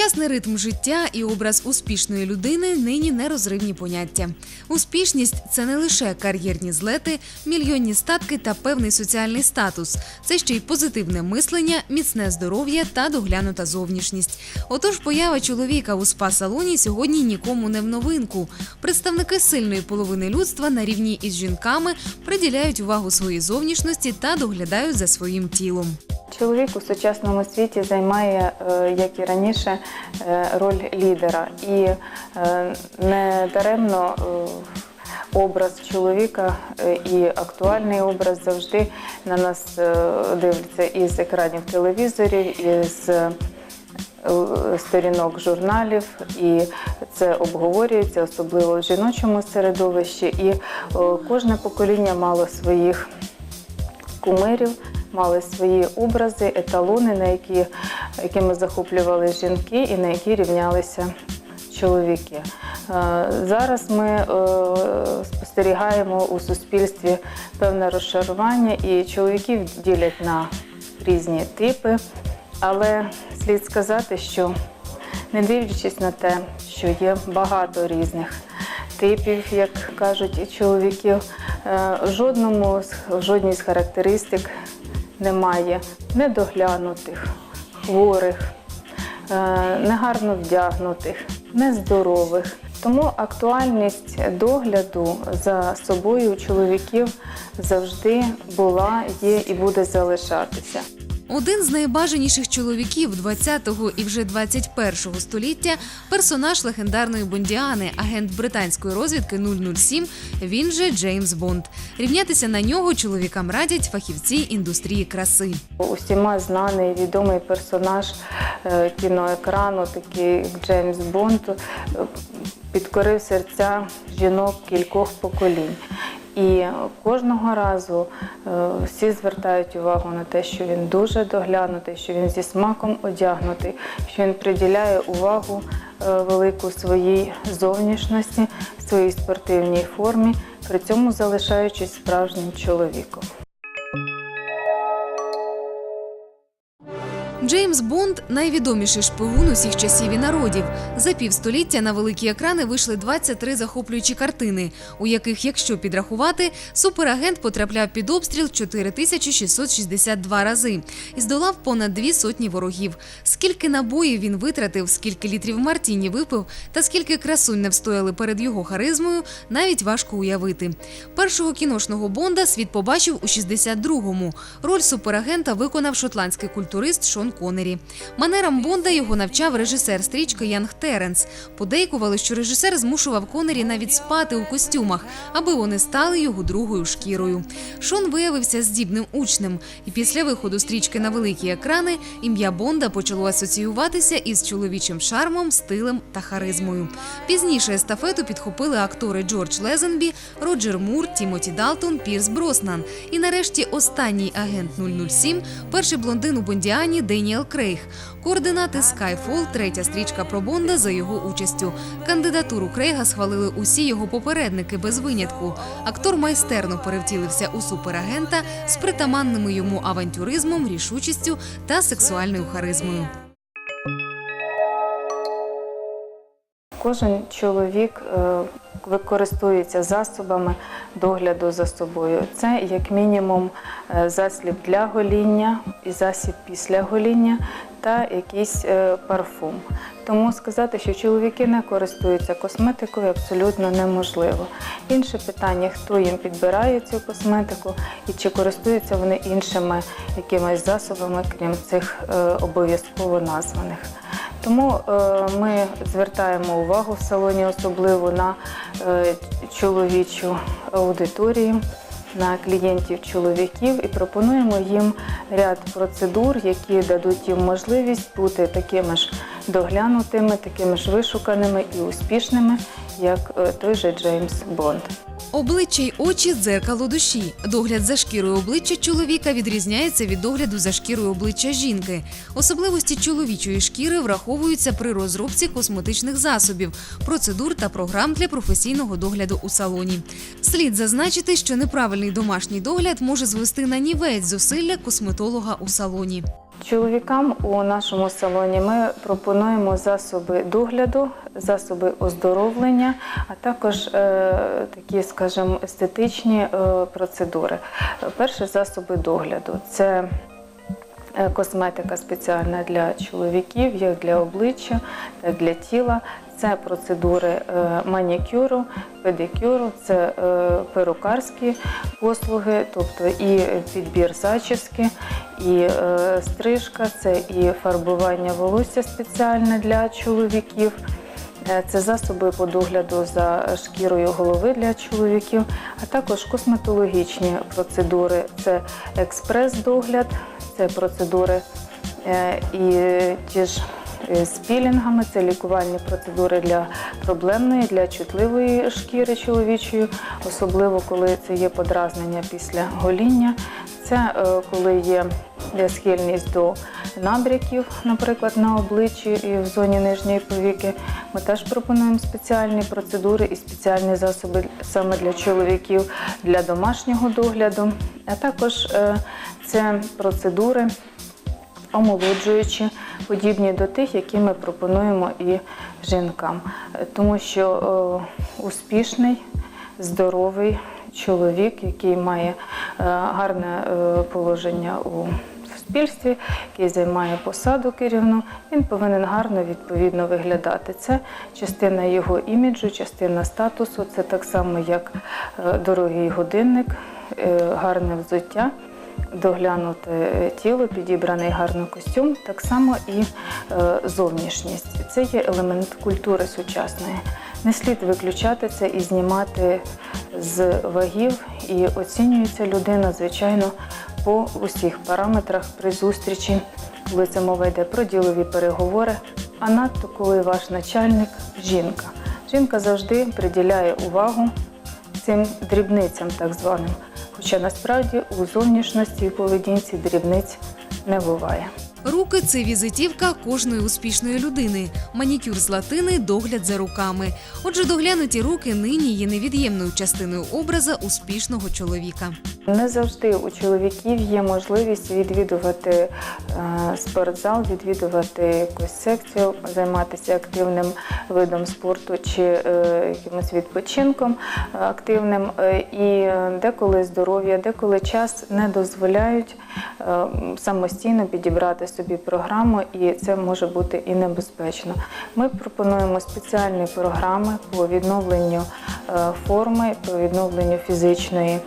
Сучасний ритм життя і образ успішної людини нині нерозривні поняття. Успішність це не лише кар'єрні злети, мільйонні статки та певний соціальний статус. Це ще й позитивне мислення, міцне здоров'я та доглянута зовнішність. Отож, поява чоловіка у спа-салоні сьогодні нікому не в новинку. Представники сильної половини людства на рівні із жінками приділяють увагу своїй зовнішності та доглядають за своїм тілом. Чоловік у сучасному світі займає, е, як і раніше, е, роль лідера. І е, не даремно е, образ чоловіка і актуальний образ завжди на нас дивляться із екранів телевізорів, із сторінок журналів, і це обговорюється, особливо в жіночому середовищі. І кожне покоління мало своїх кумирів, мали свої образи, еталони, на які, якими захоплювали жінки і на які рівнялися чоловіки. Е, Зараз ми е, спостерігаємо у суспільстві певне розшарування, і чоловіків ділять на різні типи, але слід сказати, що не дивлячись на те, що є багато різних типів, як кажуть і чоловіків, е, жодному жодній з характеристик немає недоглянутих, хворих, е, негарно вдягнутих, нездорових. Тому актуальність догляду за собою у чоловіків завжди була, є і буде залишатися. Один з найбажаніших чоловіків 20-го і вже 21-го століття персонаж легендарної Бондіани, агент британської розвідки 007, він же Джеймс Бонд. Рівнятися на нього чоловікам радять фахівці індустрії краси. Усіма знаний відомий персонаж е, кіноекрану, такий Джеймс Бонд, е, підкорив серця жінок кількох поколінь. І кожного разу е, всі звертають увагу на те, що він дуже доглянутий, що він зі смаком одягнутий, що він приділяє увагу е, велику своїй зовнішності, своїй спортивній формі, при цьому залишаючись справжнім чоловіком. Джеймс Бонд найвідоміший шпигун усіх часів і народів. За півстоліття на великі екрани вийшли 23 захоплюючі картини, у яких, якщо підрахувати, суперагент потрапляв під обстріл 4662 рази і здолав понад дві сотні ворогів. Скільки набоїв він витратив, скільки літрів Мартіні випив, та скільки красунь не встояли перед його харизмою, навіть важко уявити. Першого кіношного Бонда світ побачив у 62-му. Роль суперагента виконав шотландський культурист Шон Коннері. Манерам Бонда його навчав режисер стрічки Янг Теренс. Подейкували, що режисер змушував Коннері навіть спати у костюмах, аби вони стали його другою шкірою. Шон виявився здібним учнем, і після виходу стрічки на великі екрани ім'я Бонда почало асоціюватися із чоловічим шармом, стилем та харизмою. Пізніше естафету підхопили актори Джордж Лезенбі, Роджер Мур, Тімоті Далтон, Пірс Броснан. І нарешті останній агент 007 – перший блондин у Бондіані Деніел Крейг. Координати Skyfall – третя стрічка про Бонда за його участю. Кандидатуру Крейга схвалили усі його попередники без винятку. Актор майстерно перевтілився у суперагента з притаманними йому авантюризмом, рішучістю та сексуальною харизмою. Кожен чоловік використовується засобами догляду за собою. Це як мінімум е, засіб для гоління і засіб після гоління та якийсь е, парфум. Тому сказати, що чоловіки не користуються косметикою, абсолютно неможливо. Інше питання, хто їм підбирає цю косметику і чи користуються вони іншими якимись засобами, крім цих е, обов'язково названих. Тому е, ми звертаємо увагу в салоні особливо на е, чоловічу аудиторію, на клієнтів чоловіків і пропонуємо їм ряд процедур, які дадуть їм можливість бути такими ж доглянутими, такими ж вишуканими і успішними, як е, той же Джеймс Бонд. Обличчя й очі дзеркало душі. Догляд за шкірою обличчя чоловіка відрізняється від догляду за шкірою обличчя жінки. Особливості чоловічої шкіри враховуються при розробці косметичних засобів, процедур та програм для професійного догляду у салоні. Слід зазначити, що неправильний домашній догляд може звести на нівець зусилля косметолога у салоні. Чоловікам у нашому салоні ми пропонуємо засоби догляду, засоби оздоровлення, а також е, такі, скажімо, естетичні е, процедури. Перше засоби догляду це косметика спеціальна для чоловіків, як для обличчя, так для тіла. Це процедури е, манікюру, педикюру, це е, перукарські послуги, тобто і підбір зачіски, і е, стрижка, це і фарбування волосся спеціальне для чоловіків. Е, Це засоби по догляду за шкірою голови для чоловіків, а також косметологічні процедури. Це експрес-догляд, це процедури е, і ті ж е, з пілінгами, це лікувальні процедури для проблемної, для чутливої шкіри чоловічої, особливо коли це є подразнення після гоління. Це е, коли є є схильність до набряків, наприклад, на обличчі і в зоні нижньої повіки. Ми теж пропонуємо спеціальні процедури і спеціальні засоби саме для чоловіків для домашнього догляду. А також е, це процедури омолоджуючі, подібні до тих, які ми пропонуємо і жінкам. Е, Тому що е, успішний, здоровий чоловік, який має гарне положення у суспільстві, який займає посаду керівну, він повинен гарно відповідно виглядати. Це частина його іміджу, частина статусу. Це так само, як е, дорогий годинник, е, гарне взуття доглянуте е, тіло, підібраний гарний костюм, так само і зовнішність. Це є елемент культури сучасної. Не слід виключати це і знімати з вагів, і оцінюється людина, звичайно, по усіх параметрах при зустрічі, коли це мова йде про ділові переговори, а надто коли ваш начальник жінка. Жінка завжди приділяє увагу цим дрібницям, так званим. Хоча насправді у зовнішності і поведінці дрібниць не буває. Руки це візитівка кожної успішної людини. Манікюр з латини догляд за руками. Отже, доглянуті руки нині є невід'ємною частиною образа успішного чоловіка. Не завжди у чоловіків є можливість відвідувати е, спортзал, відвідувати якусь секцію, займатися активним видом спорту чи е, якимось відпочинком е, активним. І деколи здоров'я, деколи час не дозволяють самостійно підібрати собі програму, і це може бути і небезпечно. Ми пропонуємо спеціальні програми по відновленню е, форми, по відновленню фізичної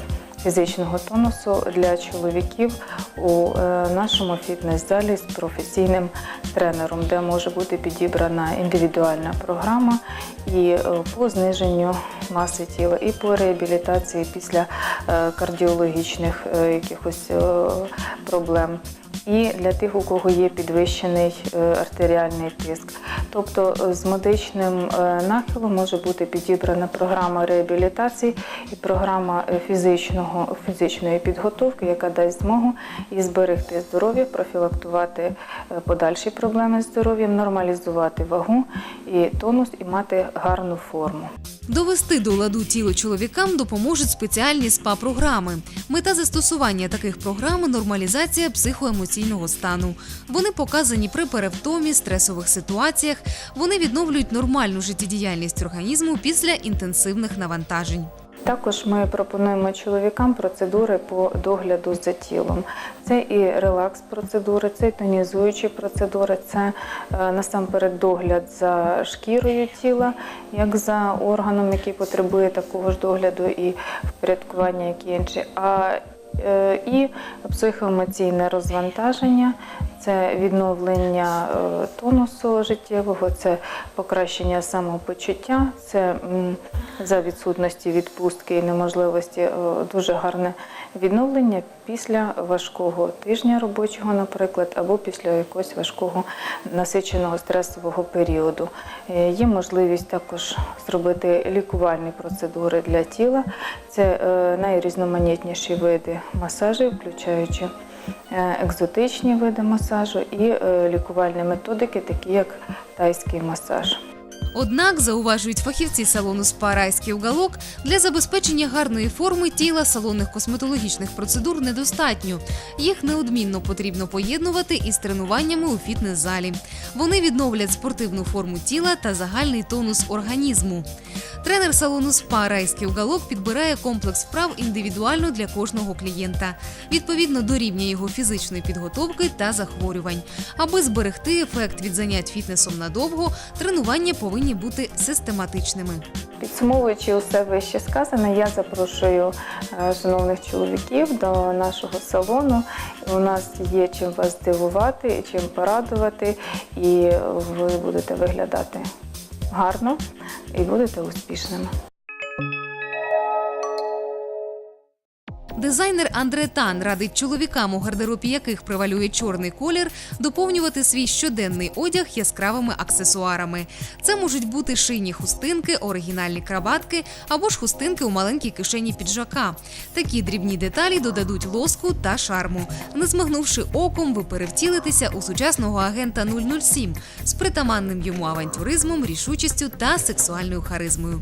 фізичного тонусу для чоловіків у е, нашому фітнес-залі з професійним тренером, де може бути підібрана індивідуальна програма і е, по зниженню маси тіла, і по реабілітації після кардіологічних якихось проблем. І для тих, у кого є підвищений е, артеріальний тиск. Тобто е, з медичним е, нахилом може бути підібрана програма реабілітації і програма фізичного, фізичної підготовки, яка дасть змогу і зберегти здоров'я, профілактувати подальші проблеми з здоров'ям, нормалізувати вагу і тонус і мати гарну форму. Довести до ладу тіло чоловікам допоможуть спеціальні спа-програми. Мета застосування таких програм нормалізація психоемоційного стану. Вони показані при перевтомі, стресових ситуаціях. Вони відновлюють нормальну життєдіяльність організму після інтенсивних навантажень. Також ми пропонуємо чоловікам процедури по догляду за тілом. Це і релакс-процедури, це і тонізуючі процедури, це е, насамперед догляд за шкірою тіла, як за органом, який потребує такого ж догляду і впорядкування, як і інші. А і психоемоційне розвантаження, це відновлення е, тонусу життєвого, це покращення самопочуття, це за відсутності відпустки і неможливості е, дуже гарне відновлення після важкого тижня робочого, наприклад, або після якогось важкого насиченого стресового періоду. Е, Є можливість також зробити лікувальні процедури для тіла. Це найрізноманітніші види масажів, включаючи екзотичні види масажу і е, лікувальні методики, такі як тайський масаж. Однак, зауважують фахівці салону «Спа Райський уголок, для забезпечення гарної форми тіла салонних косметологічних процедур недостатньо. Їх неодмінно потрібно поєднувати із тренуваннями у фітнес-залі. Вони відновлять спортивну форму тіла та загальний тонус організму. Тренер салону «Спа Райський уголок підбирає комплекс вправ індивідуально для кожного клієнта, відповідно до рівня його фізичної підготовки та захворювань. Аби зберегти ефект від занять фітнесом надовго, тренування повинні бути систематичними. Підсумовуючи усе вище сказане, я запрошую е, шановних чоловіків до нашого салону. У нас є чим вас здивувати, чим порадувати, і ви будете виглядати гарно і будете успішними. Дизайнер Андре Тан радить чоловікам, у гардеробі яких превалює чорний колір, доповнювати свій щоденний одяг яскравими аксесуарами. Це можуть бути шийні хустинки, оригінальні краватки або ж хустинки у маленькій кишені піджака. Такі дрібні деталі додадуть лоску та шарму. Не змигнувши оком, ви перевтілитеся у сучасного агента 007 з притаманним йому авантюризмом, рішучістю та сексуальною харизмою.